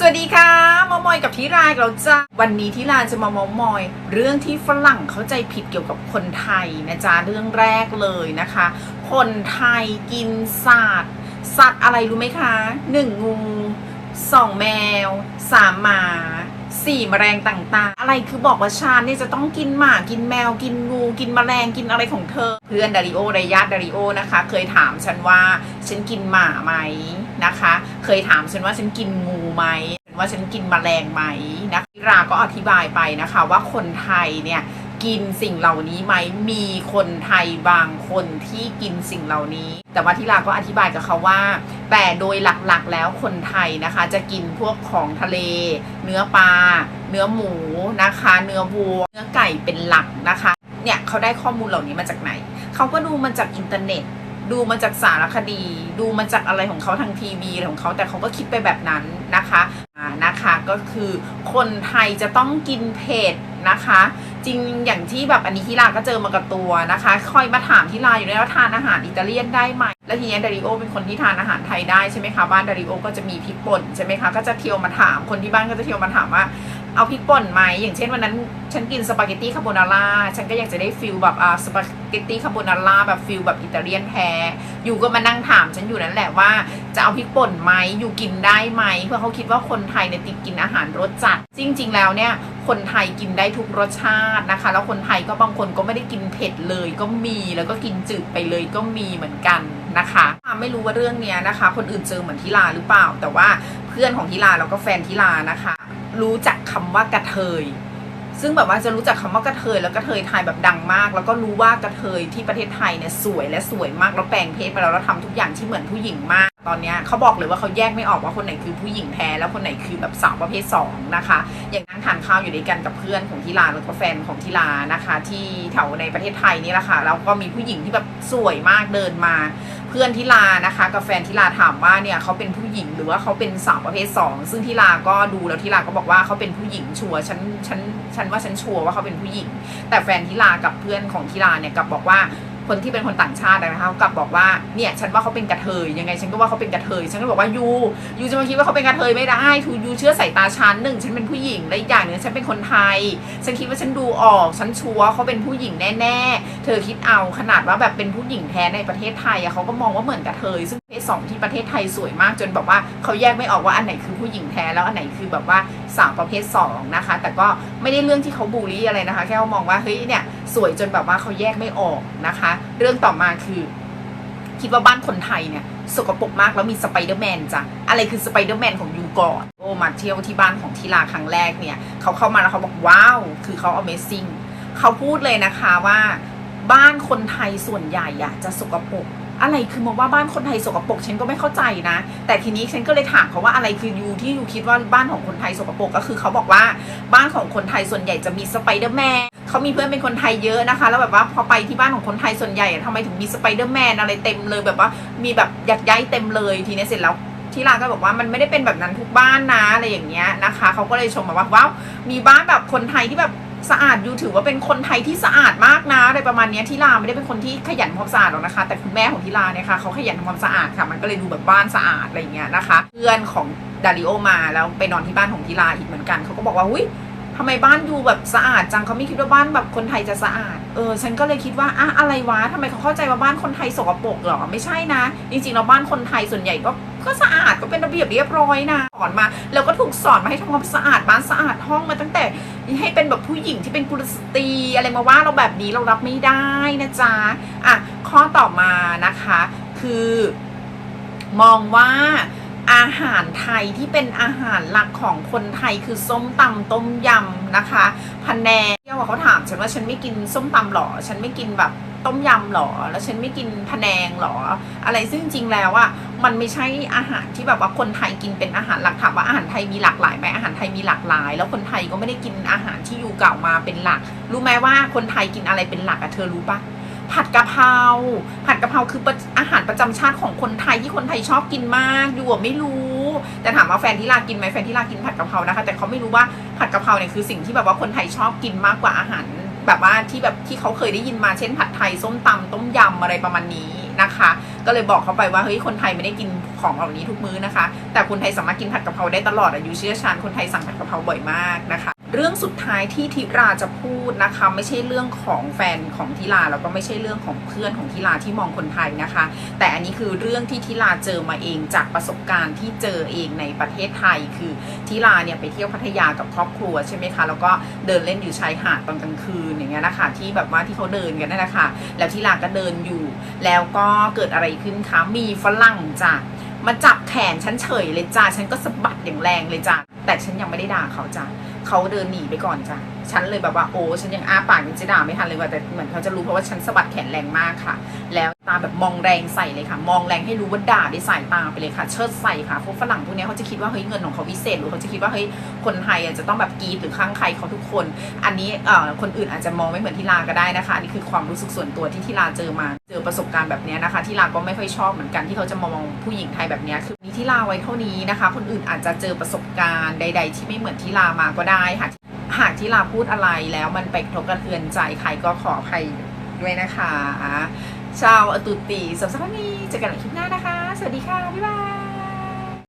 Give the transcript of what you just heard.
สวัสดีค่ะมอมอยกับทีรายเราจะวันนี้ทีรายจะมามอมอย เรื่องที่ฝรั่งเข้าใจผิดเกี่ยวกับคนไทยนะจ๊ะเรื่องแรกเลยนะคะ คนไทยกินสัตว์สัตว์อะไรรู้ไหมคะหนึ่งงูสองแมวสามหมา สี่แมลงต่างๆ อะไรคือบอกว่าชาญเนี่ยจะต้องกินหมากินแมวกินงูกินแมลงกินอะไรของเธอ เพื่อนดาริโอในญาติดาริโอนะคะ เคยถามฉันว่าฉันกินหมาไหมนะคะ เคยถามฉันว่าฉันกินงูไหมว่าฉันกินแมลงไหมนะพิราก็อธิบายไปนะคะว่าคนไทยเนี่ย กินสิ่งเหล่านี้ไหมมีคนไทยบางคนที่กินสิ่งเหล่านี้ แต่ว่าทิราก็อธิบายกับเขาว่า แต่โดยหลักๆแล้วคนไทยนะคะ จะกินพวกของทะเล เนื้อปลาเนื้อหมูนะคะ เนื้อวัว เนื้อไก่เป็นหลักนะคะ เนี่ยเขาได้ข้อมูลเหล่านี้มาจากไหน เขาก็ดูมาจากอินเทอร์เน็ตดูมาจากสารคดี ดูมาจากอะไรของเขาทางทีวีของเขาแต่เขาก็คิดไปแบบนั้นนะคะอ่านะคะก็คือคนไทยจะต้องกินเผ็ดนะคะ จริงอย่างที่แบบอันนี้ที่ลาก็เจอมากับตัวนะคะ คอยมาถามที่ลาอยู่แล้วว่าทานอาหารอิตาเลียนได้ไหมแล้วทีเนี้ยดาริโอเป็นคนที่ทานอาหารไทยได้ใช่ไหมคะบ้านดาริโอก็จะมีพริกป่นใช่ไหมคะก็จะเที่ยวมาถามคนที่บ้านก็จะเที่ยวมาถามว่า เอาพริกป่นไหมอย่างเช่นวันนั้น ฉันกินสปาเกตตี้คาโบนาร่าฉันก็อยากจะได้ฟิลแบบอ่าสปาเกตตี้คาโบนาร่าแบบฟิลแบบอิตาเลียนแท้อยู่ก็มานั่งถามฉันอยู่นั่นแหละว่าจะเอาพริกป่นไหมอยู่กินได้ไหมเพื่อเขาคิดว่าคนไทยเนี่ยติดกินอาหารรสจัด จริง ๆ แล้วเนี่ยคนไทยกินได้ทุกรสชาตินะคะ แล้วคนไทยก็บางคนก็ไม่ได้กินเผ็ดเลย ก็มีแล้วก็กินจืดไปเลยก็มีเหมือนกันนะคะไม่รู้ว่าเรื่องเนี้ยนะคะ คนอื่นเจอเหมือนทิลาหรือเปล่า แต่ว่าเพื่อนของทิลาแล้วก็แฟนทิลานะคะ รู้จักคำว่ากระเทย ซึ่งแบบว่าจะรู้จักคำว่ากระเทย แล้วกระเทยไทยแบบดังมาก แล้วก็รู้ว่ากระเทยที่ประเทศไทยเนี่ยสวยและสวยมากแล้วแปลงเพศไปแล้วแล้วทำทุกอย่างที่เหมือนผู้หญิงมาก ตอนเนี้ยเขาบอกเลยว่าเขาแยกไม่ออกว่าคนไหนคือผู้หญิงแท้แล้วคนไหนคือแบบสาวประเภท2นะคะ อย่างนั่งทานข้าวอยู่ด้วยกันกับเพื่อนของทีลาแล้วก็แฟนของทีลานะคะ ที่แถวในประเทศไทยนี่แหละค่ะแล้วก็มีผู้หญิงที่แบบสวยมากเดินมา เพื่อนทิลานะคะกับแฟนทิลาถามว่าเนี่ยเขาเป็นผู้หญิงหรือว่าเขาเป็นสาวประเภท 2 ซึ่งทิลาก็ดูแล้วทิลาก็บอกว่าเขาเป็นผู้หญิงชัวร์ฉันฉันฉันว่าฉันชัวร์ว่าเขาเป็นผู้หญิง แต่แฟนทิลากับเพื่อนของทิลาเนี่ยกับบอกว่า คนที่เป็นคนต่างชาตินะคะเขากลับบอกว่าเนี่ยฉันว่าเขาเป็นกระเทยยังไงฉันก็ว่าเขาเป็นกระเทยฉันก็บอกว่ายูยูจะมาคิดว่าเขาเป็นกระเทยไม่ได้ทูยูเชื่อสายตาฉันหนึ่งฉันเป็นผู้หญิงและอีกอย่างหนึ่งฉันเป็นคนไทย ฉันคิดว่าฉันดูออกฉันชัวร์เขาเป็นผู้หญิงแน่ๆ เธอคิดเอาขนาดว่าแบบเป็นผู้หญิงแท้ในประเทศไทยอะเขาก็มองว่าเหมือนกระเทยซึ่งประเพศสองที่ประเทศไทยสวยมากจนแบบว่าเขาแยกไม่ออกว่าอันไหนคือผู้หญิงแท้แล้วอันไหนคือแบบว่าสาวประเภทสองนะคะแต่ก็ไม่ได้เรื่องที่เขาบูลลี่อะไรนะคะ แค่เขามองว่าเฮ้ยเนี่ย สวยจนแบบว่าเขาแยกไม่ออกนะคะ เรื่องต่อมาคือ คิดว่าบ้านคนไทยเนี่ยสกปรกมากแล้วมีสไปเดอร์แมนจ้ะ อะไรคือสไปเดอร์แมนของยูก่อนโอ้มาเที่ยวที่บ้านของทีลาครั้งแรกเนี่ยเขาเข้ามาแล้วเขาบอกว้าว คือเขา Amazing เขาพูดเลยนะคะว่าบ้านคนไทยส่วนใหญ่อะจะสกปรกอะไรคือมาว่าบ้านคนไทยสกปรกฉันก็ไม่เข้าใจนะ แต่ทีนี้ฉันก็เลยถามเขาว่าอะไรคือยูที่ยูคิดว่าบ้านของคนไทยสกปรกก็คือเขาบอกว่าบ้านของคนไทยส่วนใหญ่จะมีสไปเดอร์แมน เขามีเพื่อนเป็นคนไทยเยอะนะคะ แล้วแบบว่าพอไปที่บ้านของคนไทยส่วนใหญ่ทำไมถึงมีสไปเดอร์แมนอะไรเต็มเลยแบบว่ามีแบบอยักย้ายเต็มเลยทีนี้เสร็จแล้วที่ร้านก็บอกว่ามันไม่ได้เป็นแบบนั้นทุกบ้านนะอะไรอย่างเงี้ยนะคะเขาก็เลยชมมาว่าว้าวมีบ้านแบบคนไทยที่แบบสะอาดอยู่ถือว่าเป็นคนไทยที่สะอาดมากนะอะไรประมาณเนี้ยที่ลาไม่ได้เป็นคนที่ขยันทำความสะอาดหรอกนะคะ แต่คุณแม่ของที่ลาเนี่ยค่ะเขาขยันทำความสะอาดค่ะ มันก็เลยดูแบบบ้านสะอาดอะไรเงี้ยนะคะ เพื่อนของดาริโอมาแล้วไปนอนที่บ้านของที่ลาอีกเหมือนกันเขาก็บอกว่าอุ้ย ทำไมบ้านดูแบบสะอาดจังเขาไม่คิดว่าบ้านแบบคนไทยจะสะอาด เออ ฉันก็เลยคิดว่าอะอะไรวะทำไมเขาเข้าใจว่าบ้านคนไทยสกปรกเหรอ ไม่ใช่นะ จริงๆแล้วบ้านคนไทยส่วนใหญ่ก็ก็สะอาดก็เป็นระเบียบเรียบร้อยนะสอนมา แล้วก็ถูกสอนมาให้ทำความสะอาดบ้านสะอาดห้องมาตั้งแต่ให้เป็นแบบผู้หญิงที่เป็นกุลสตรีอะไรมาว่าเราแบบนี้เรารับไม่ได้นะจ๊ะอะข้อต่อมานะคะ คือ มองว่า อาหารไทยที่เป็นอาหารหลักของคนไทยคือส้มตำต้มยำนะคะพะแนงเที่ยวเขาถามฉันว่าฉันไม่กินส้มตำหรอ ฉันไม่กินแบบต้มยำหรอ แล้วฉันไม่กินพะแนงหรอ อะไรซึ่งจริงแล้วอะมันไม่ใช่อาหารที่แบบว่าคนไทยกินเป็นอาหารหลักถามว่าอาหารไทยมีหลากหลายไหมอาหารไทยมีหลากหลาย แล้วคนไทยก็ไม่ได้กินอาหารที่อยู่เก่ามาเป็นหลัก รู้ไหมว่าคนไทยกินอะไรเป็นหลักอะเธอรู้ปะ ผัดกะเพราผัดกะเพราคือประอาหารประจำชาติของคนไทยที่คนไทยชอบกินมากอยู่ไม่รู้ แต่ถามว่าแฟนที่ลากินไหมแฟนที่ลากินผัดกะเพรานะคะ แต่เขาไม่รู้ว่าผัดกะเพราเนี่ยคือสิ่งที่แบบว่าคนไทยชอบกินมากกว่าอาหาร แบบว่าที่แบบที่เขาเคยได้ยินมาเช่นผัดไทยส้มตำต้มยำอะไรประมาณนี้นะคะ ก็เลยบอกเขาไปว่าเฮ้ยคนไทยไม่ได้กินของเหล่านี้ทุกมื้อนะคะ แต่คนไทยสามารถกินผัดกะเพราได้ตลอดอายุเชี่ยวชาญคนไทยสั่งผัดกะเพราบ่อยมากนะคะ เรื่องสุดท้ายที่ทิราจะพูดนะคะ ไม่ใช่เรื่องของแฟนของทิราแล้วก็ไม่ใช่เรื่องของเพื่อนของทิราที่มองคนไทยนะคะ แต่อันนี้คือเรื่องที่ทิราเจอมาเองจากประสบการณ์ที่เจอเองในประเทศไทย คือทิราเนี่ยไปเที่ยวพัทยากับครอบครัวใช่ไหมคะแล้วก็เดินเล่นอยู่ชายหาดตอนกลางคืนอย่างเงี้ยนะคะที่แบบว่าที่เขาเดินกันนั่นแหละค่ะแล้วทิราก็เดินอยู่ แล้วก็เกิดอะไรขึ้นคะมีฝรั่งจ้ะมาจับแขนฉันเฉยเลยจ้าฉันก็สะบัดอย่างแรงเลยจ้ะแต่ฉันยังไม่ได้ด่าเขาจ้ะ เขาเดินหนีไปก่อนจ้ะฉันเลยแบบว่าโอ้ฉันยังอ้าปากยังจะด่าไม่ทันเลยว่าแต่เหมือนเขาจะรู้เพราะว่าฉันสะบัดแขนแรงมากค่ะ แล้วตาแบบมองแรงใส่เลยค่ะ มองแรงให้รู้ว่าด่าด้วยสายตาไปเลยค่ะ เชิดใส่ค่ะพวกฝรั่งพวกเนี้ยเขาจะคิดว่าเฮ้ยเงินของเขาวิเศษหรือเขาจะคิดว่าเฮ้ยคนไทยอะจะต้องแบบกีดหรือข้างใครเขาทุกคน อันนี้เอ่อคนอื่นอาจจะมองไม่เหมือนทีลาก็ได้นะคะอันนี่คือความรู้สึกส่วนตัวที่ทีลาเจอมา เจอประสบการณ์แบบนี้นะคะ ที่ลาก็ไม่ค่อยชอบเหมือนกันที่เขาจะมองผู้หญิงไทยแบบนี้คือนี้ที่ลาไว้เท่านี้นะคะ คนอื่นอาจจะเจอประสบการณ์ใด ๆ ที่ไม่เหมือนที่ลามาก็ได้ค่ะหากที่ลาพูดอะไรแล้วมันไปกระทบกระเทือนใจใครก็ขออภัยด้วยนะคะ ชาวอตุติสัปดาห์นี้เจอกันในคลิปหน้านะคะ สวัสดีค่ะ บ๊ายบาย